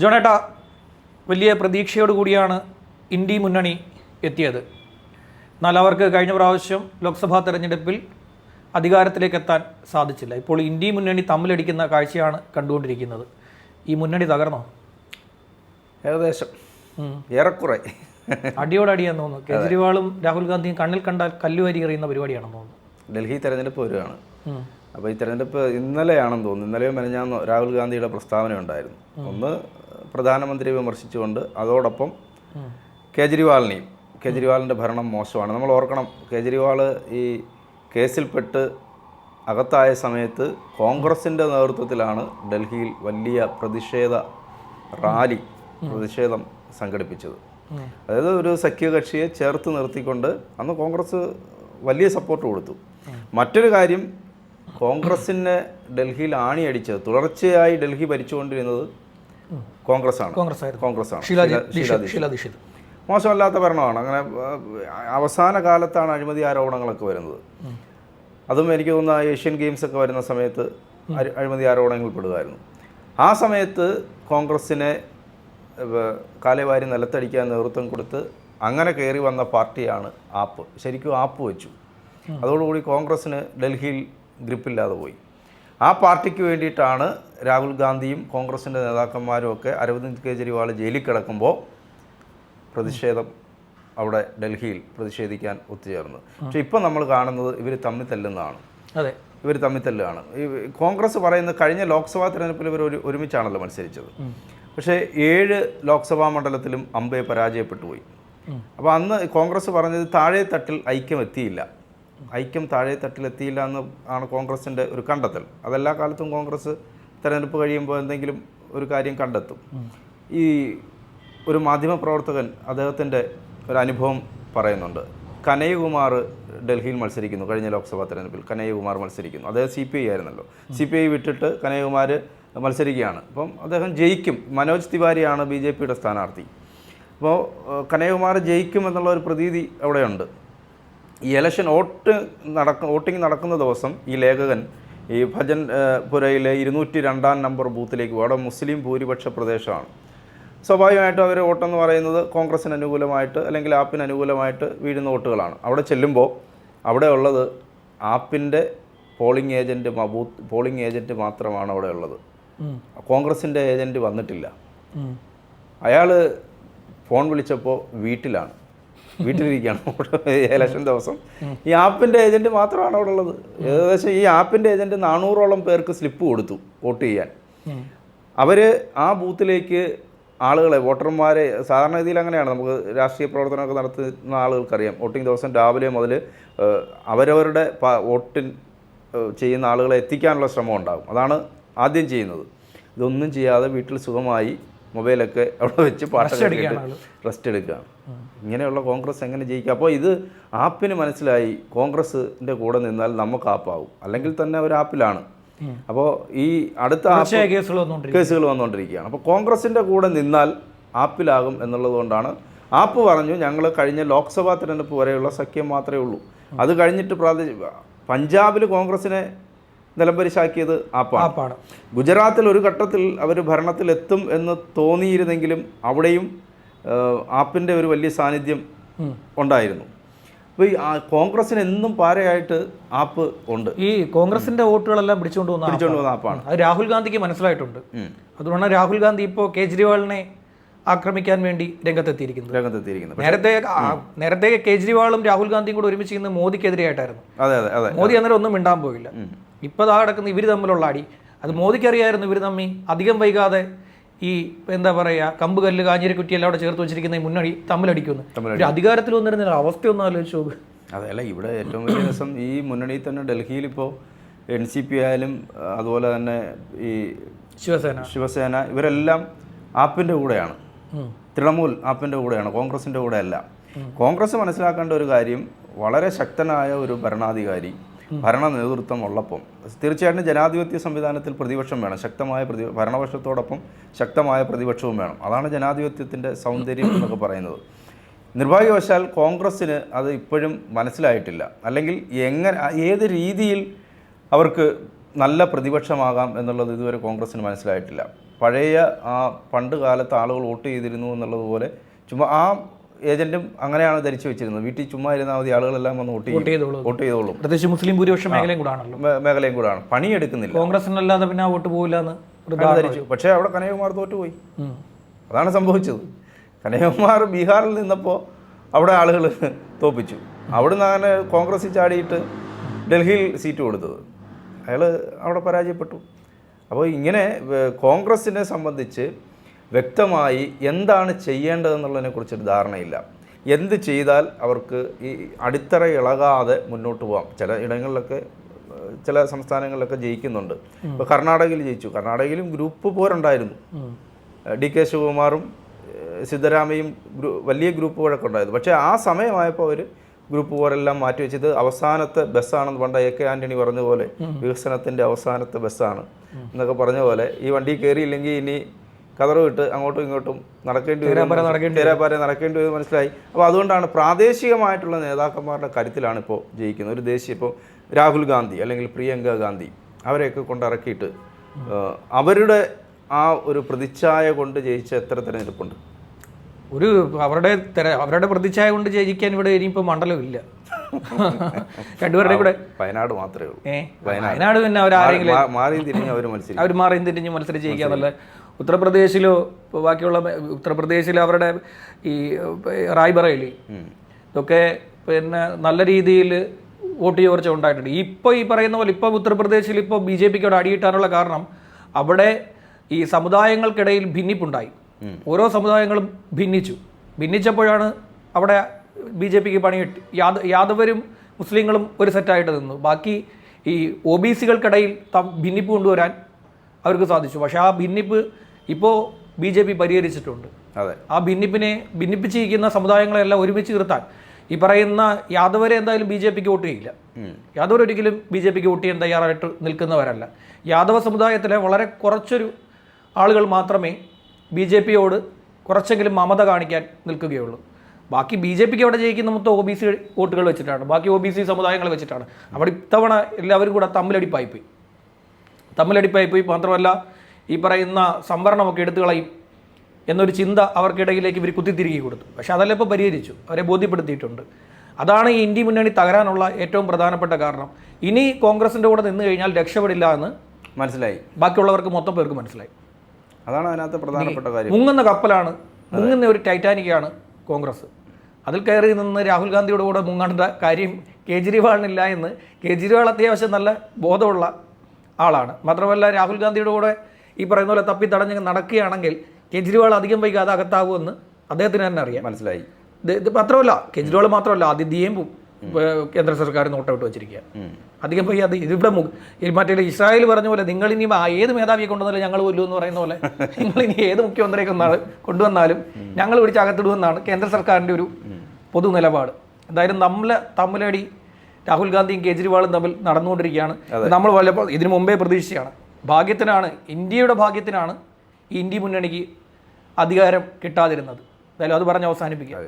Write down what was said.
ജോണേട്ട വലിയ പ്രതീക്ഷയോടുകൂടിയാണ് ഇന്ത്യ മുന്നണി എത്തിയത്. എന്നാൽ അവർക്ക് കഴിഞ്ഞ പ്രാവശ്യം ലോക്സഭാ തെരഞ്ഞെടുപ്പിൽ അധികാരത്തിലേക്ക് എത്താൻ സാധിച്ചില്ല. ഇപ്പോൾ ഇന്ത്യ മുന്നണി തമ്മിലടിക്കുന്ന കാഴ്ചയാണ് കണ്ടുകൊണ്ടിരിക്കുന്നത്. ഈ മുന്നണി തകർന്നോ? ഏകദേശം. ഏറെക്കുറെ. അടിയോടടിയാന്ന് തോന്നുന്നു. കേജ്രിവാളും രാഹുൽ ഗാന്ധിയും കണ്ണിൽ കണ്ടാൽ കല്ലുവരി എറിയുന്ന പരിപാടിയാണെന്ന് തോന്നുന്നു. ഡൽഹി തെരഞ്ഞെടുപ്പ് വരികയാണ് അപ്പോൾ ഈ തെരഞ്ഞെടുപ്പ് ഇന്നലെയാണെന്ന് തോന്നുന്നു. ഇന്നലെയോ മെനഞ്ഞാന്നോ രാഹുൽ ഗാന്ധിയുടെ പ്രസ്താവന ഉണ്ടായിരുന്നു. ഒന്ന് പ്രധാനമന്ത്രിയെ വിമർശിച്ചുകൊണ്ട് അതോടൊപ്പം. കേജ്രിവാളിനെയും കേജ്രിവാളിന്റെ ഭരണം മോശമാണ്. നമ്മൾ ഓർക്കണം കേജ്രിവാൾ ഈ കേസിൽപ്പെട്ട് അകത്തായ സമയത്ത് കോൺഗ്രസിന്റെ നേതൃത്വത്തിലാണ് ഡൽഹിയിൽ വലിയ പ്രതിഷേധ റാലി പ്രതിഷേധം സംഘടിപ്പിച്ചത്. അതായത് ഒരു സഖ്യകക്ഷിയെ ചേർത്ത് നിർത്തിക്കൊണ്ട് അന്ന് കോൺഗ്രസ് വലിയ സപ്പോർട്ട് കൊടുത്തു. മറ്റൊരു കാര്യം കോൺഗ്രസിനെ ഡൽഹിയിൽ ആണിയടിച്ചത്. തുടർച്ചയായി ഡൽഹി ഭരിച്ചുകൊണ്ടിരുന്നത് കോൺഗ്രസ് ആണ് കോൺഗ്രസ് കോൺഗ്രസ് ആണ് ഷീല ദീക്ഷിത്. മോശമല്ലാത്ത ഭരണമാണ്. അങ്ങനെ അവസാന കാലത്താണ് അഴിമതി ആരോപണങ്ങളൊക്കെ വരുന്നത്. അതും എനിക്ക് തോന്നുന്ന ഏഷ്യൻ ഗെയിംസ് ഒക്കെ വരുന്ന സമയത്ത് അഴി- അഴിമതി ആരോപണങ്ങൾ പെടുമായിരുന്നു ആ സമയത്ത് കോൺഗ്രസ്സിനെ കാലേവാരി നിലത്തടിക്കാൻ നേതൃത്വം കൊടുത്ത് അങ്ങനെ കയറി വന്ന പാർട്ടിയാണ് ആപ്പ്. ശരിക്കും ആപ്പ് വെച്ചു. അതോടുകൂടി കോൺഗ്രസ്സിന് ഡൽഹിയിൽ ഗ്രിപ്പില്ലാതെ പോയി. ആ പാർട്ടിക്ക് വേണ്ടിയിട്ടാണ് രാഹുൽ ഗാന്ധിയും കോൺഗ്രസിന്റെ നേതാക്കന്മാരും ഒക്കെ അരവിന്ദ് കെജ്രിവാൾ ജയിലിൽ കിടക്കുമ്പോൾ പ്രതിഷേധം അവിടെ ഡൽഹിയിൽ പ്രതിഷേധിക്കാൻ ഒത്തുചേർന്നത്. പക്ഷേ ഇപ്പം നമ്മൾ കാണുന്നത് ഇവർ തമ്മിൽ തല്ലുന്നതാണ്. അതെ. ഇവർ തമ്മിൽ തല്ലുകയാണ് ഈ കോൺഗ്രസ് പറയുന്നത് കഴിഞ്ഞ ലോക്സഭാ തെരഞ്ഞെടുപ്പിൽ ഇവർ ഒരു ഒരുമിച്ചാണല്ലോ മത്സരിച്ചത്. പക്ഷേ ഏഴ് ലോക്സഭാ മണ്ഡലത്തിലും അമ്പയെ പരാജയപ്പെട്ടു പോയി. അപ്പോൾ അന്ന് കോൺഗ്രസ് പറഞ്ഞത് താഴെ തട്ടിൽ ഐക്യം എത്തിയില്ല. ഐക്യം താഴെ തട്ടിലെത്തിയില്ല എന്ന് ആണ് കോൺഗ്രസിന്റെ ഒരു കണ്ടെത്തൽ. അതെല്ലാ കാലത്തും കോൺഗ്രസ് തെരഞ്ഞെടുപ്പ് കഴിയുമ്പോൾ എന്തെങ്കിലും ഒരു കാര്യം കണ്ടെത്തും. ഈ ഒരു മാധ്യമപ്രവർത്തകൻ അദ്ദേഹത്തിന്റെ ഒരു അനുഭവം പറയുന്നുണ്ട്. കനയ്യകുമാർ ഡൽഹിയിൽ മത്സരിക്കുന്നു കഴിഞ്ഞ ലോക്സഭാ തെരഞ്ഞെടുപ്പിൽ കനയ്യകുമാർ മത്സരിക്കുന്നു. അദ്ദേഹം സി പി ഐ ആയിരുന്നല്ലോ. സി പി ഐ വിട്ടിട്ട് കനയ്യകുമാർ മത്സരിക്കുകയാണ്. അപ്പം അദ്ദേഹം ജയിക്കും. മനോജ് തിവാരിയാണ് ബി ജെ പിയുടെ സ്ഥാനാർത്ഥി. അപ്പോൾ കനയ്യകുമാർ ജയിക്കും എന്നുള്ള ഒരു പ്രതീതി അവിടെയുണ്ട്. ഈ ഇലക്ഷൻ വോട്ട് നടക്ക വോട്ടിംഗ് നടക്കുന്ന ദിവസം ഈ ലേഖകൻ ഈ ഭജൻ പുരയിലെ ഇരുന്നൂറ്റി രണ്ടാം നമ്പർ ബൂത്തിലേക്ക് പോകും അവിടെ മുസ്ലിം ഭൂരിപക്ഷ പ്രദേശമാണ്. സ്വാഭാവികമായിട്ടും അവർ വോട്ടെന്ന് പറയുന്നത് കോൺഗ്രസിന് അനുകൂലമായിട്ട് അല്ലെങ്കിൽ ആപ്പിന് അനുകൂലമായിട്ട് വീഴുന്ന വോട്ടുകളാണ്. അവിടെ ചെല്ലുമ്പോൾ അവിടെ ഉള്ളത് ആപ്പിന്റെ polling agent booth polling agent മാത്രമാണ് അവിടെ ഉള്ളത്. കോൺഗ്രസിന്റെ ഏജന്റ് വന്നിട്ടില്ല. അയാൾ ഫോൺ വിളിച്ചപ്പോൾ വീട്ടിലാണ്. വീട്ടിലിരിക്കുകയാണ്. ഇലക്ഷൻ ദിവസം. ഈ ആപ്പിന്റെ ഏജന്റ് മാത്രമാണ് അവിടെ ഉള്ളത്. ഏകദേശം ഈ ആപ്പിന്റെ ഏജന്റ് നാനൂറോളം പേർക്ക് സ്ലിപ്പ് കൊടുത്തു വോട്ട് ചെയ്യാൻ. അവർ ആ ബൂത്തിലേക്ക് ആളുകളെ വോട്ടർമാരെ സാധാരണ രീതിയിൽ അങ്ങനെയാണ്. നമുക്ക് രാഷ്ട്രീയ പ്രവർത്തനമൊക്കെ നടത്തുന്ന ആളുകൾക്കറിയാം. വോട്ടിംഗ് ദിവസം രാവിലെ മുതൽ അവരവരുടെ വോട്ടിൻ ചെയ്യുന്ന ആളുകളെ എത്തിക്കാനുള്ള ശ്രമം ഉണ്ടാകും. അതാണ് ആദ്യം ചെയ്യുന്നത്. ഇതൊന്നും ചെയ്യാതെ വീട്ടിൽ സുഖമായി മൊബൈലൊക്കെ അവിടെ വെച്ച് പാട്ടൊക്കെ കേട്ട് റെസ്റ്റ് എടുക്കുകയാണ്. ഇങ്ങനെയുള്ള കോൺഗ്രസ് എങ്ങനെ ജയിക്കുക അപ്പോൾ ഇത് ആപ്പിന് മനസ്സിലായി കോൺഗ്രസിന്റെ കൂടെ നിന്നാൽ നമുക്ക് ആപ്പാവും. അല്ലെങ്കിൽ തന്നെ ഒരു ആപ്പിലാണ്. അപ്പോൾ ഈ അടുത്ത കേസുകൾ വന്നുകൊണ്ടിരിക്കുകയാണ്. അപ്പോൾ കോൺഗ്രസിന്റെ കൂടെ നിന്നാൽ ആപ്പിലാകും എന്നുള്ളതുകൊണ്ടാണ് ആപ്പ് പറഞ്ഞു ഞങ്ങൾ കഴിഞ്ഞ ലോക്സഭാ തിരഞ്ഞെടുപ്പ് വരെയുള്ള സഖ്യം മാത്രമേ ഉള്ളൂ. അത് കഴിഞ്ഞിട്ട് പ്രാദേശിക പഞ്ചാബിൽ കോൺഗ്രസിനെ നിലംപരിശാക്കിയത് ആപ്പാണ് ആപ്പാണ് ഗുജറാത്തിൽ ഒരു ഘട്ടത്തിൽ അവർ ഭരണത്തിലെത്തും എന്ന് തോന്നിയിരുന്നെങ്കിലും അവിടെയും ആപ്പിന്റെ ഒരു വലിയ സാന്നിധ്യം ഉണ്ടായിരുന്നു. അപ്പോൾ ഈ കോൺഗ്രസിന് എന്നും പാരയായിട്ട് ആപ്പ് ഉണ്ട്. ഈ കോൺഗ്രസിന്റെ വോട്ടുകളെല്ലാം പിടിച്ചുകൊണ്ട് വന്ന പിടിച്ചുകൊണ്ട് വന്ന ആപ്പാണ്. അത് രാഹുൽ ഗാന്ധിക്ക് മനസ്സിലായിട്ടുണ്ട്. അതുകൊണ്ടാണ് രാഹുൽ ഗാന്ധി ഇപ്പോൾ കേജ്രിവാളിനെ ആക്രമിക്കാൻ വേണ്ടി രംഗത്തെത്തിയിരിക്കുന്നത്. രംഗത്തെത്തിയിരിക്കുന്നത്. നേരത്തെ നേരത്തെ കേജ്രിവാളും രാഹുൽ ഗാന്ധിയും കൂടെ ഒരുമിച്ച് ഇന്ന് മോദിക്കെതിരെയായിട്ടായിരുന്നു. അതെ അതെ അതെ. മോദി അന്നേരം ഒന്നും മിണ്ടാൻ പോയില്ല. ഇപ്പോൾ ആ കിടക്കുന്ന ഇവർ തമ്മിലുള്ള അടി. അത് മോദിക്ക് അറിയായിരുന്നു ഇവർ തമ്മി അധികം വൈകാതെ ഈ എന്താ പറയുക കമ്പ് കല്ല് കാഞ്ഞിരക്കുറ്റി എല്ലാം അവിടെ ചേർത്ത് വെച്ചിരിക്കുന്ന ഈ മുന്നണി തമ്മിലടിക്കുന്നു. ഒരു അധികാരത്തിൽ വന്നിരുന്ന അവസ്ഥ ഒന്നും നോക്ക്. അതല്ല ഇവിടെ ഏറ്റവും വലിയ രസം ഈ മുന്നണിയിൽ തന്നെ ഡൽഹിയിൽ ഇപ്പോൾ എൻ സി പി ആയാലും അതുപോലെ തന്നെ ഈ ശിവസേന. ശിവസേന ഇവരെല്ലാം ആപ്പിന്റെ കൂടെയാണ്. തൃണമൂൽ ആപ്പിന്റെ കൂടെയാണ് കോൺഗ്രസിന്റെ കൂടെയല്ല. കോൺഗ്രസ് മനസ്സിലാക്കേണ്ട ഒരു കാര്യം വളരെ ശക്തനായ ഒരു ഭരണാധികാരി ഭരണ നേതൃത്വം ഉള്ളപ്പം തീർച്ചയായിട്ടും ജനാധിപത്യ സംവിധാനത്തിൽ പ്രതിപക്ഷം വേണം. ശക്തമായ പ്രതി ഭരണപക്ഷത്തോടൊപ്പം ശക്തമായ പ്രതിപക്ഷവും വേണം. അതാണ് ജനാധിപത്യത്തിന്റെ സൗന്ദര്യം എന്നൊക്കെ പറയുന്നത്. നിർഭാഗ്യവശാൽ കോൺഗ്രസ്സിന് അത് ഇപ്പോഴും മനസ്സിലായിട്ടില്ല. അല്ലെങ്കിൽ എങ്ങനെ ഏത് രീതിയിൽ അവർക്ക് നല്ല പ്രതിപക്ഷമാകാം എന്നുള്ളത് ഇതുവരെ കോൺഗ്രസ്സിന് മനസ്സിലായിട്ടില്ല. പഴയ ആ പണ്ട് കാലത്ത് ആളുകൾ വോട്ട് ചെയ്തിരുന്നു എന്നുള്ളതുപോലെ ചുമ്മാ ആ ഏജന്റും അങ്ങനെയാണ് ധരിച്ചു വെച്ചിരുന്നത്. വീട്ടിൽ ചുമ്മാ ഇരുന്നാൽ മതി ആളുകളെല്ലാം വന്ന് വോട്ട് ചെയ്യും. വോട്ട് ചെയ്തോളും. പ്രത്യേകിച്ച് മുസ്ലിം ഭൂരിപക്ഷം മേഖലയും കൂടെ ആണല്ലോ മേ- മേഖലയും കൂടാണ്. പണിയെടുക്കുന്നില്ല. കോൺഗ്രസിനല്ലാതെ പിന്നെ വോട്ട് പോകില്ല എന്ന് ധരിച്ചു. പക്ഷേ അവിടെ കനകകുമാർ തോറ്റുപോയി പോയി. അതാണ് സംഭവിച്ചത്. കനകകുമാർ ബീഹാറിൽ നിന്നപ്പോൾ അവിടെ ആളുകൾ തോപ്പിച്ചു. അവിടുന്ന് അങ്ങനെ കോൺഗ്രസ് ചാടിയിട്ട് ഡൽഹിയിൽ സീറ്റ് കൊടുത്തത്. അയാൾ അവിടെ പരാജയപ്പെട്ടു. അപ്പോൾ ഇങ്ങനെ കോൺഗ്രസിനെ സംബന്ധിച്ച് വ്യക്തമായി എന്താണ് ചെയ്യേണ്ടതെന്നുള്ളതിനെ കുറിച്ചൊരു ധാരണയില്ല. എന്ത് ചെയ്താൽ അവർക്ക് ഈ അടിത്തറ ഇളകാതെ മുന്നോട്ട് പോകാം ചില ഇടങ്ങളിലൊക്കെ ചില സംസ്ഥാനങ്ങളിലൊക്കെ ജയിക്കുന്നുണ്ട്. ഇപ്പോൾ കർണാടകയിൽ ജയിച്ചു. കർണാടകയിലും ഗ്രൂപ്പ് പോരുണ്ടായിരുന്നു. ഡി കെ ശിവകുമാറും സിദ്ധരാമയും വലിയ ഗ്രൂപ്പ് ഗ്രൂപ്പുകളൊക്കെ ഉണ്ടായിരുന്നു. പക്ഷേ ആ സമയമായപ്പോൾ അവർ ഗ്രൂപ്പ് പോരെല്ലാം മാറ്റി വെച്ചത് അവസാനത്തെ ബസ്സാണെന്ന് പണ്ട് എ കെ ആന്റണി പറഞ്ഞ പോലെ വികസനത്തിന്റെ അവസാനത്തെ ബസ്സാണ് എന്നൊക്കെ പറഞ്ഞ പോലെ ഈ വണ്ടി കയറിയില്ലെങ്കിൽ ഇനി കതറ് വിട്ട് അങ്ങോട്ടും ഇങ്ങോട്ടും നടക്കേണ്ടി വരും. തേരാപ്പാര നടക്കേണ്ടി വരും. മനസ്സിലായി. അപ്പോൾ അതുകൊണ്ടാണ് പ്രാദേശികമായിട്ടുള്ള നേതാക്കന്മാരുടെ കരുത്തിലാണ് ഇപ്പോൾ ജയിക്കുന്നത്. ഒരു ദേശീയ ഇപ്പോൾ രാഹുൽ ഗാന്ധി അല്ലെങ്കിൽ പ്രിയങ്ക ഗാന്ധി അവരെയൊക്കെ കൊണ്ടിറക്കിയിട്ട് അവരുടെ ആ ഒരു പ്രതിച്ഛായ കൊണ്ട് ജയിച്ച എത്ര തിരഞ്ഞെടുപ്പുണ്ട്? ഒരു അവരുടെ തെര- അവരുടെ പ്രതിച്ഛായ കൊണ്ട് ജയിക്കാൻ ഇവിടെ ഇനിയിപ്പോൾ മണ്ഡലം ഇല്ല. രണ്ടുപേരുടെ കൂടെ. വയനാട് മാത്രമേ ഉള്ളൂ. വയനാട്. പിന്നെ അവർ ആരെങ്കിലും മാറിയും തിരിഞ്ഞ് അവർ മത്സരിക്കും. അവർ മാറിയും തിരിഞ്ഞ് മത്സരിച്ച് ജയിക്കാന്നുള്ള ഉത്തർപ്രദേശിലോ ബാക്കിയുള്ള ഉത്തർപ്രദേശിൽ അവരുടെ ഈ റായ്ബറേലി ഇതൊക്കെ പിന്നെ നല്ല രീതിയിൽ വോട്ട് ചോർച്ച ഉണ്ടായിട്ടുണ്ട്. ഇപ്പോൾ ഈ പറയുന്ന പോലെ ഇപ്പോൾ ഉത്തർപ്രദേശിൽ ഇപ്പോൾ ബി ജെ പിക്ക് അവിടെ അടിയിട്ടാനുള്ള കാരണം അവിടെ ഈ സമുദായങ്ങൾക്കിടയിൽ ഭിന്നിപ്പുണ്ടായി. ഓരോ സമുദായങ്ങളും ഭിന്നിച്ചു. ഭിന്നിച്ചപ്പോഴാണ് അവിടെ ബി ജെ പിക്ക് പണി കിട്ടി. യാദ യാദവരും മുസ്ലിങ്ങളും ഒരു സെറ്റായിട്ട് നിന്നു. ബാക്കി ഈ ഒ ബി സികൾക്കിടയിൽ ഭിന്നിപ്പ് കൊണ്ടുവരാൻ അവർക്ക് സാധിച്ചു. പക്ഷേ ആ ഭിന്നിപ്പ് ഇപ്പോൾ ബി ജെ പി പരിഹരിച്ചിട്ടുണ്ട്. അതെ. ആ ഭിന്നിപ്പിനെ ഭിന്നിപ്പിച്ചിരിക്കുന്ന സമുദായങ്ങളെല്ലാം ഒരുമിച്ച് നിർത്താൻ ഈ പറയുന്ന യാദവരെ എന്തായാലും ബി ജെ പിക്ക് വോട്ട് ചെയ്യില്ല. യാദവർ ഒരിക്കലും ബി ജെ പിക്ക് വോട്ട് ചെയ്യാൻ തയ്യാറായിട്ട് നിൽക്കുന്നവരല്ല. യാദവ സമുദായത്തിലെ വളരെ കുറച്ചൊരു ആളുകൾ മാത്രമേ ബി ജെ പിയോട് കുറച്ചെങ്കിലും മമത കാണിക്കാൻ നിൽക്കുകയുള്ളൂ. ബാക്കി ബി ജെ പിക്ക് അവിടെ ജയിക്കുന്ന മൊത്തം ഒ ബി സി വോട്ടുകൾ വെച്ചിട്ടാണ്. ബാക്കി ഒ ബി സി സമുദായങ്ങൾ വെച്ചിട്ടാണ്. അവിടെ ഇത്തവണ എല്ലാവരും കൂടെ തമ്മിലടിപ്പായിപ്പോയി. തമ്മിലടിപ്പായിപ്പോയി. മാത്രമല്ല ഈ പറയുന്ന സംവരണമൊക്കെ എടുത്തു കളയും എന്നൊരു ചിന്ത അവർക്കിടയിലേക്ക് ഇവർ കുത്തിത്തിരികി കൊടുത്തു. പക്ഷെ അതെല്ലാം ഇപ്പോൾ പരിഹരിച്ചു? അവരെ ബോധ്യപ്പെടുത്തിയിട്ടുണ്ട്. അതാണ് ഈ ഇന്ത്യ മുന്നണി തകരാനുള്ള ഏറ്റവും പ്രധാനപ്പെട്ട കാരണം. ഇനി കോൺഗ്രസിന്റെ കൂടെ നിന്ന് കഴിഞ്ഞാൽ രക്ഷപ്പെടില്ല എന്ന് മനസ്സിലായി. ബാക്കിയുള്ളവർക്ക് മൊത്തം പേർക്ക് മനസ്സിലായി. അതാണ് അതിനകത്ത് പ്രധാനപ്പെട്ട കാര്യം. മുങ്ങുന്ന കപ്പലാണ് മുങ്ങുന്ന ഒരു ടൈറ്റാനിക്കാണ് കോൺഗ്രസ്. അതിൽ കയറി നിന്ന് രാഹുൽ ഗാന്ധിയുടെ കൂടെ മുങ്ങേണ്ട കാര്യം കേജ്രിവാളിനില്ല എന്ന് കേജ്രിവാൾ അത്യാവശ്യം നല്ല ബോധമുള്ള ആളാണ്. മാത്രമല്ല രാഹുൽ ഗാന്ധിയുടെ കൂടെ ഈ പറയുന്ന പോലെ തപ്പി തടഞ്ഞ് നടക്കുകയാണെങ്കിൽ കേജ്രിവാൾ അധികം വൈകാതെ അകത്താകുമെന്ന് അദ്ദേഹത്തിന് തന്നെ അറിയാം. മനസ്സിലായി. ഇത് മാത്രമല്ല കേജ്രിവാൾ മാത്രമല്ല ആദിത്യയും കേന്ദ്ര സർക്കാർ നോട്ടൗട്ട് വെച്ചിരിക്കുക അധികം പോയി അത് ഇതിവിടെ മറ്റേ ഇസ്രായേൽ പറഞ്ഞ പോലെ നിങ്ങൾ ഇനി ഏത് മേധാവിയെ കൊണ്ടുവന്നാലും ഞങ്ങൾ കൊല്ലൂ എന്ന് പറയുന്ന പോലെ നിങ്ങൾ ഇനി ഏത് മുഖ്യമന്ത്രിയെ കൊണ്ടാണ് കൊണ്ടുവന്നാലും ഞങ്ങൾ പിടിച്ച് അകത്തിടുമെന്നാണ് കേന്ദ്ര സർക്കാരിന്റെ ഒരു പൊതു നിലപാട്. എന്തായാലും നമ്മളെ തമ്മിലടി രാഹുൽ ഗാന്ധിയും കേജ്രിവാളും തമ്മിൽ നടന്നുകൊണ്ടിരിക്കുകയാണ്. നമ്മൾ വല്ലപ്പോൾ ഇതിനു മുമ്പേ പ്രതീക്ഷിച്ചാണ് ഭാഗ്യത്തിനാണ് ഇന്ത്യയുടെ ഭാഗ്യത്തിനാണ് ഈ ഇന്ത്യ മുന്നണിക്ക് അധികാരം കിട്ടാതിരുന്നത്. എന്തായാലും അത് പറഞ്ഞ് അവസാനിപ്പിക്കുക